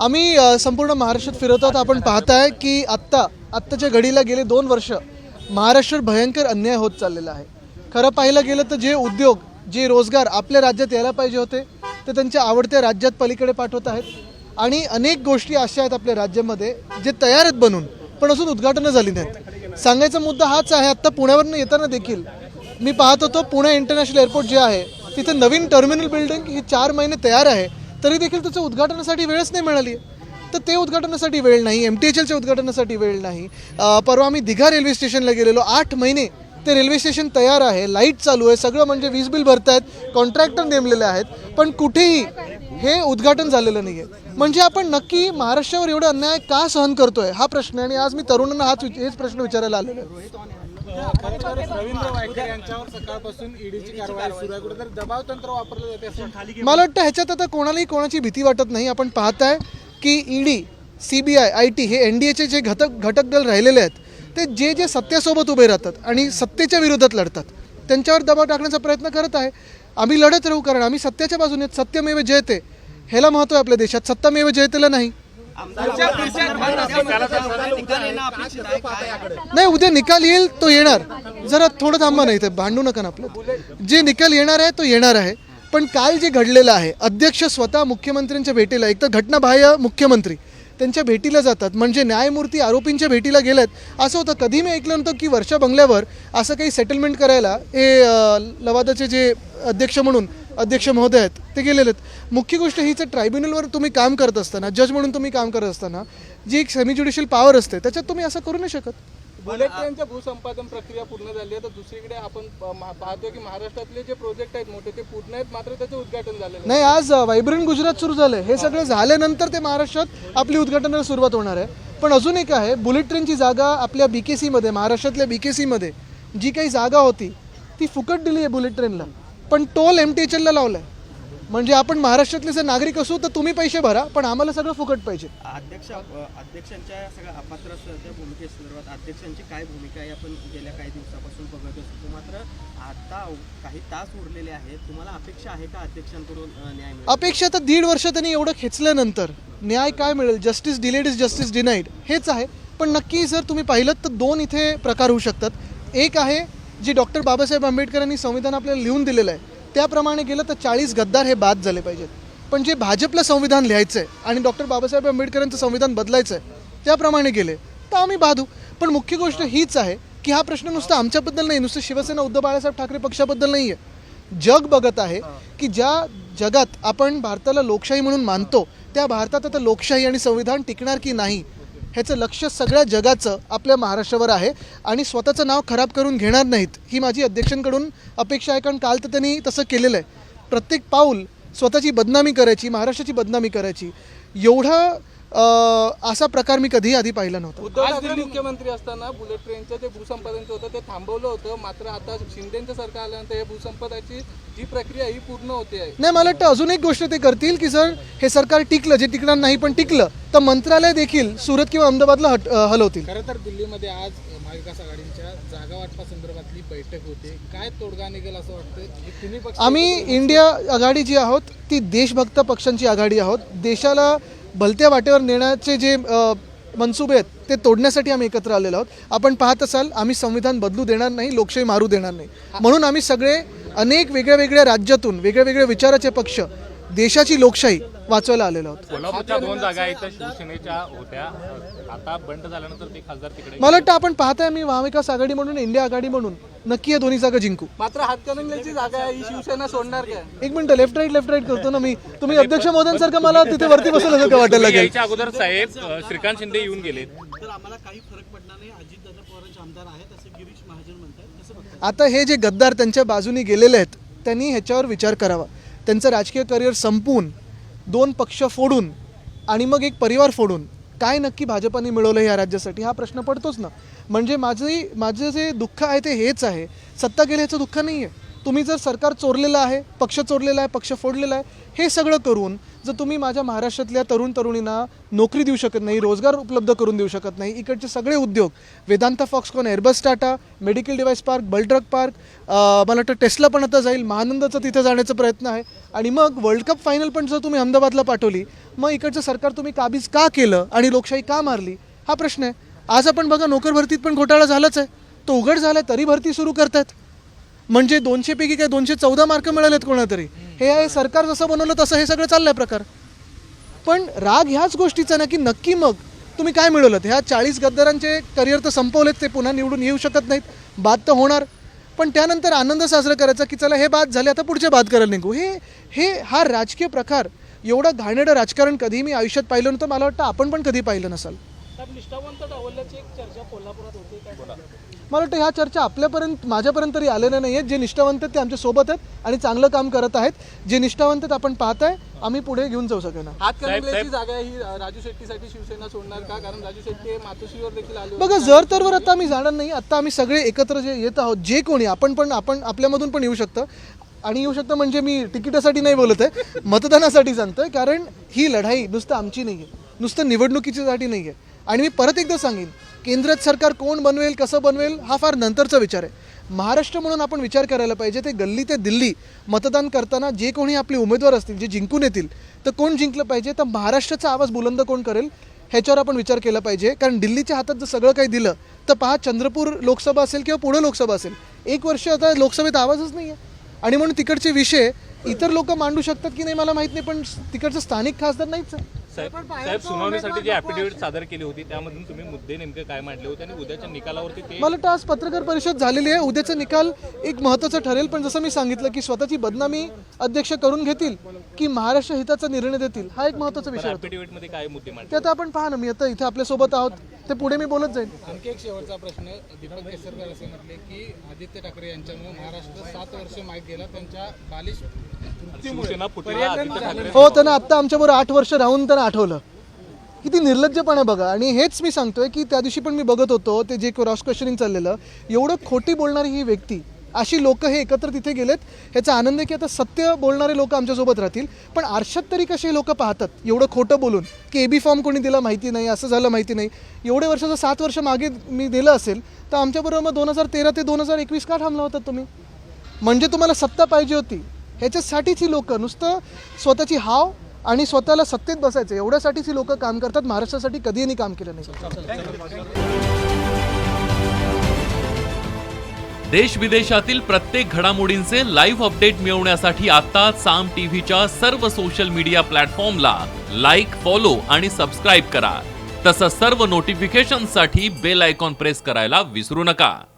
आम्ही संपूर्ण महाराष्ट्रात फिरत आहोत. आपण पाहताय की आत्ता आत्ताच्या घडीला गेले दोन वर्ष महाराष्ट्रात भयंकर अन्याय होत चाललेला आहे. खरं पाहिलं गेलं तर जे उद्योग जे रोजगार आपल्या राज्यात यायला पाहिजे होते ते त्यांच्या आवडत्या राज्यात पलीकडे पाठवत आहेत. आणि अनेक गोष्टी अशा आहेत आपल्या राज्यामध्ये जे तयार आहेत बनून पण अजून उद्घाटनं झाली नाहीत. सांगायचा मुद्दा हाच आहे आत्ता पुण्यावरनं येताना देखील मी पाहत होतो पुणे इंटरनॅशनल एअरपोर्ट जे आहे तिथे नवीन टर्मिनल बिल्डिंग ही चार महिने तयार आहे तरी देखील त्याचं उद्घाटनासाठी वेळच नाही मिळाली. तर ते उद्घाटनासाठी वेळ नाही एम टी एच एलच्या उद्घाटनासाठी वेळ नाही. परवा आम्ही दिघा रेल्वे स्टेशनला गेलेलो आठ महिने ते रेल्वे स्टेशन तयार आहे लाइट चालू आहे सगळं म्हणजे वीज बिल भरतायत कॉन्ट्रॅक्टर नेमलेले आहेत पण कुठेही हे उद्घाटन झालेलं नाही आहे म्हणजे आपण नक्की महाराष्ट्रावर एवढा अन्याय का सहन करतोय? हा प्रश्न आहे आणि आज मी तरुणांना हाच हेच प्रश्न विचारायला आलेलो आहे. रवींद्र वायकर यांच्यावर सकाळपासून ईडीची कारवाई सुरू आहे. कुठेतरी दबाव तंत्र वापरलं जाते असं खाली मला वाटतं ह्याच्यात आता कोणालाही कोणाची भीती वाटत नाही. आपण पाहताय की ED C B I I T हे एन डी एचे जे घटक घटक दल राहिलेले आहेत ते जे जे सत्तेसोबत उभे राहतात आणि सत्तेच्या विरोधात लढतात त्यांच्यावर दबाव टाकण्याचा प्रयत्न करत आहे. आम्ही लढत राहू कारण आम्ही सत्याच्या बाजूने. सत्यमेव जयते. ह्याला महत्त्व आहे आपल्या देशात. सत्तामेव जयतेला नाही. नाही उद्या निकाल येईल तो येणार. जरा थोडं थांबा नाही ते भांडू नका ना आपलं. जे निकाल येणार आहे तो येणार आहे. पण काल जे घडलेलं आहे अध्यक्ष स्वतः मुख्यमंत्र्यांच्या भेटीला एक तर घटनाबाह्य मुख्यमंत्री त्यांच्या भेटीला जातात. म्हणजे न्यायमूर्ती आरोपींच्या भेटीला गेलेत. असं होतं कधी मी ऐकलं नव्हतं की वर्षा बंगल्यावर असं काही सेटलमेंट करायला हे लवादाचे जे अध्यक्ष म्हणून अध्यक्ष महोदय आहेत ते गेलेले आहेत. मुख्य गोष्ट हीच आहे, ट्रायब्युनलवर तुम्ही काम करत असताना जज म्हणून तुम्ही काम करत असताना जी एक सेमी ज्युडिशियल पॉवर असते त्याच्यात तुम्ही असं करू नाही शकत. बुलेट ट्रेनच्या भूसंपादन प्रक्रिया पूर्ण झाली आहे तर दुसरीकडे आपण प- मा- पाहतोय की महाराष्ट्रातले जे प्रोजेक्ट आहेत मोठे ते पूर्ण आहेत मात्र त्याचं उद्घाटन झालेलं नाही. नाही आज व्हायब्रंट गुजरात सुरू झालंय. हे सगळं झाल्यानंतर ते महाराष्ट्रात आपली उद्घाटनाला सुरुवात होणार आहे. पण अजून एक आहे बुलेट ट्रेनची जागा आपल्या बी के सीमध्ये महाराष्ट्रातल्या बी के सीमध्ये जी काही जागा होती ती फुकट दिली आहे बुलेट ट्रेनला पण टोल एम टी एच एलला लावलाय. म्हणजे आपण महाराष्ट्रातले जर नागरिक असू तर तुम्ही पैसे भरा पण आम्हाला सगळं फुकट पाहिजे. अध्यक्ष अध्यक्षांच्या सगळ्या अपात्र भूमिकेसंदर्भात अध्यक्षांची काय भूमिका आहे आपण गेल्या काही दिवसापासून बघत असतो. मात्र आता काही तास उरलेले आहेत. तुम्हाला अपेक्षा आहे का अध्यक्षांकडून न्याय मिळेल? अपेक्षा तर दीड वर्ष त्यांनी एवढं खेचल्यानंतर. न्याय काय मिळेल? Justice delayed is justice denied हेच आहे. पण नक्की जर तुम्ही पाहिलं तर दोन इथे प्रकार होऊ शकतात. एक आहे जी डॉक्टर बाबासाहेब आंबेडकरांनी संविधान आपल्याला लिहून दिलेलं आहे त्याप्रमाणे गेलं तर चाळीस गद्दार हे बाद झाले पाहिजेत. पण जे भाजपला संविधान लिहायचं आहे आणि डॉक्टर बाबासाहेब आंबेडकरांचं संविधान बदलायचं आहे त्याप्रमाणे गेले. तर आम्ही बाधू. पण मुख्य गोष्ट हीच आहे की हा प्रश्न नुसता आमच्याबद्दल नाही नुसतं शिवसेना उद्धव बाळासाहेब ठाकरे पक्षाबद्दल नाही आहे जग बघत आहे की ज्या जगात आपण भारताला लोकशाही म्हणून मानतो त्या भारतात आता लोकशाही आणि संविधान टिकणार की नाही ह्याचं लक्ष सगळ्या जगाचं आपल्या महाराष्ट्रावर आहे. आणि स्वतःचं नाव खराब करून घेणार नाहीत ही माझी अध्यक्षांकडून अपेक्षा आहे. कारण काल तर त्यांनी तसं केलेलं आहे. प्रत्येक पाऊल स्वतःची बदनामी करायची महाराष्ट्राची बदनामी करायची. एवढा असा प्रकार मी कधीही आधी पाहिला नव्हता. उद्धव ठाकरे मुख्यमंत्री असताना बुलेट ट्रेनचं जे भूसंपादनचं होतं ते थांबवलं होतं. मात्र आता शिंदेचं सरकार आल्यानंतर हे भूसंपादनाची जी प्रक्रिया ही पूर्ण होते आहे. नाही मला वाटतं अजून एक गोष्ट ते करतील की जर हे सरकार टिकलं जे टिकणार नाही पण टिकलं तर मंत्रालय देखील सुरत किंवा अहमदाबादला हट हलवतील. खरं तर दिल्लीमध्ये आज महाविकास आघाडीच्या जागा वाटपासंदर्भातली बैठक होते. काय तोडगा निघेल असं वाटतं हे आम्ही इंडिया आघाडी जी आहोत ती देशभक्त पक्षांची आघाडी आहोत. देशाला भलत्या वाटेवर नेण्याचे जे मनसुबे आहेत ते तोडण्यासाठी आम्ही एकत्र आलेलो आहोत. आपण पाहत असाल आम्ही संविधान बदलू देणार नाही लोकशाही मारू देणार नाही. म्हणून आम्ही सगळे अनेक वेगळ्या वेगळ्या राज्यातून वेगळ्या वेगळ्या विचाराचे पक्ष देशाची लोकशाही वाचवायला आलेलो आहोत. मला वाटतं आपण पाहताय मी महाविकास आघाडी म्हणून इंडिया आघाडी म्हणून नक्की या दोन्ही जागा जिंकू. मात्र हातकणंगलेची जागा आहे. ही शिवसेना सोडणार काय? एक minute left right left right करतो ना मी. तुम्ही अध्यक्ष महोदयांसारखं मला तिथे वरती बसवलं का वाटायला लागेल. यायच्या अगोदर साहेब अ, श्रीकांत शिंदे येऊन गेलेत. तर आम्हाला काही फरक पडणार नाही. अजितदादा पवारांचे आमदार आहेत असं गिरीश महाजन म्हणतात कसं बघतात आता हे जे गद्दार त्यांच्या बाजूने गेलेले आहेत त्यांनी ह्याच्यावर विचार करावा. त्यांचं राजकीय करिअर संपवून दोन पक्ष फोडून आणि मग एक परिवार फोडून काय नक्की भाजपाने मिळवलं या राज्यासाठी हा प्रश्न पडतोच ना. म्हणजे माझी माझं जे दुःख आहे ते हेच आहे. सत्ता गेल्याचं दुःख नाही आहे तुम्ही जर सरकार चोरलेलं आहे पक्ष चोरलेला आहे पक्ष फोडलेला आहे हे सगळं करून जर तुम्ही माझ्या महाराष्ट्रातल्या तरुण तरुणींना नोकरी देऊ शकत नाही रोजगार उपलब्ध करून देऊ शकत नाही इकडचे सगळे उद्योग Vedanta Foxconn Airbus Tata medical device park bulk drug park मला वाटतं टेस्ला पण आता जाईल महानंदाचं तिथे जाण्याचा प्रयत्न आहे. आणि मग वर्ल्ड कप फायनल पण जर तुम्ही अहमदाबादला पाठवली मग इकडचं सरकार तुम्ही काबीज का केलं आणि लोकशाही का मारली? हा प्रश्न आहे. आज आपण बघा नोकर भरतीत पण घोटाळा झालाच आहे. तो उघड झाला तरी भरती सुरू करतात म्हणजे दोनशेपैकी काय दोनशे चौदा मार्क मिळालेत कोणातरी. हे आहे सरकार जसं बनवलं तसं हे सगळं चाललंय प्रकार. पण राग ह्याच गोष्टीचा ना की नक्की मग तुम्ही काय मिळवलं ह्या चाळीस गद्दारांचे करिअर तर संपवलेत ते पुन्हा निवडून येऊ शकत नाहीत. बाद तर होणार. पण त्यानंतर आनंद साजरा करायचा की चला हे बाद झाले आता पुढचे बाद करायला निघू. हे हे हा राजकीय प्रकार. एवढं घाणेडं राजकारण कधी मी आयुष्यात पाहिलं नव्हतं. मला वाटतं आपण पण कधी पाहिलं नसाल. निष्ठावंत डावल्याची एक चर्चा कोल्हापुरात होती काय मला वाटतं ह्या चर्चा आपल्यापर्यंत माझ्यापर्यंत तरी आलेल्या नाही आहेत जे निष्ठावंत आहेत ते आमच्यासोबत आहेत आणि चांगलं काम करत आहेत. जे निष्ठावंत आहेत आपण पाहताय. आम्ही पुढे घेऊन जाऊ हातकणंगल्याची जागा ही राजू शेट्टीसाठी शिवसेना सोडणार का? कारण राजू शेट्टी हे मातोश्रीवर देखील आले होते. बघा जर तरवर आता आम्ही जाणार नाही. आता आम्ही सगळे एकत्र जे येत आहोत जे कोणी आपण पण आपण आपल्यामधून पण येऊ शकतं. आणि येऊ शकतं म्हणजे मी तिकिटासाठी नाही बोलत आहे. मतदानासाठी सांगतोय कारण ही लढाई नुसतं आमची नाही आहे नुसतं निवडणुकीच्यासाठी नाही आहे आणि मी परत एकदा सांगेन केंद्रात सरकार कोण बनवेल कसं बनवेल हा फार नंतरचा विचार आहे. महाराष्ट्र म्हणून आपण विचार करायला पाहिजे ते गल्ली ते दिल्ली मतदान करताना जे कोणी आपले उमेदवार असतील जे जिंकून येतील तर कोण जिंकलं पाहिजे तर महाराष्ट्राचा आवाज बुलंद कोण करेल ह्याच्यावर आपण विचार केला पाहिजे. कारण दिल्लीच्या हातात जर सगळं काही दिलं तर पहा चंद्रपूर लोकसभा असेल किंवा पुणे लोकसभा असेल एक वर्ष आता लोकसभेत आवाजच नाही आहे आणि म्हणून तिकडचे विषय इतर लोक मांडू शकतात की नाही मला माहीत नाही पण तिकडचं स्थानिक खासदार नाहीच आहे. साहेब साहेब सुनावणीसाठी जी ॲफिडेव्हिट सादर केली होती त्यामधून तुम्ही मुद्दे नेमके काय मांडले होते आणि उद्याच्या निकालावरती ते मला वाटतं आज पत्रकार परिषद झालेली आहे. उद्याचा निकाल एक महत्त्वाचा ठरेल पण जसं मी सांगितलं की स्वतःची बदनामी अध्यक्ष करून घेतील की महाराष्ट्र हिताचा निर्णय देतील हा एक महत्त्वाचा विषय होता. ॲफिडेव्हिटमध्ये काय मुद्दे मांडले ते आता आपण पहा ना मी आता इथे आपल्यासोबत आहोत. ते पुढे मी बोलत जाईल आणखी एक शेवटचा प्रश्न दीपक केसरकर असे म्हटले की आदित्य ठाकरे यांच्यामुळे महाराष्ट्र सात वर्ष मागे गेला. त्यांच्या बालिश हो त्यांना आत्ता आमच्याबरोबर आठ वर्ष राहून त्यांना आठवलं. किती निर्लज्जपणे बघा. आणि हेच मी सांगतोय की त्या दिवशी पण मी बघत होतो ते जे क्रॉस क्वेश्चनिंग चाललेलं एवढं खोटी बोलणारी ही व्यक्ती अशी लोक हे एकत्र तिथे गेलेत ह्याचा आनंद आहे की आता सत्य बोलणारे लोक आमच्यासोबत राहतील पण आरशात तरी कसे लोक पाहतात? एवढं खोटं बोलून की एबी फॉर्म कोणी दिला माहिती नाही असं झालं माहिती नाही. एवढे वर्ष जर सात वर्ष मागे मी दिलं असेल तर आमच्याबरोबर मग दोन हजार तेरा ते दोन हजार एकवीस का थांबला होता तुम्ही? म्हणजे तुम्हाला सत्ता पाहिजे होती. ह्याच्यासाठीच ही लोकं नुसतं स्वतःची हाव आणि स्वतःला सत्तेत बसायचं एवढ्यासाठीच ही लोकं काम करतात महाराष्ट्रासाठी कधीही काम केलं नाही. देश विदेशातील प्रत्येक घडामोडींचे लाईव्ह अपडेट मिळवण्यासाठी आता साम टीव्हीच्या सर्व सोशल मीडिया प्लॅटफॉर्मला लाईक फॉलो आणि सबस्क्राईब करा. तसंच सर्व नोटिफिकेशनसाठी बेल आयकॉन प्रेस करायला विसरू नका.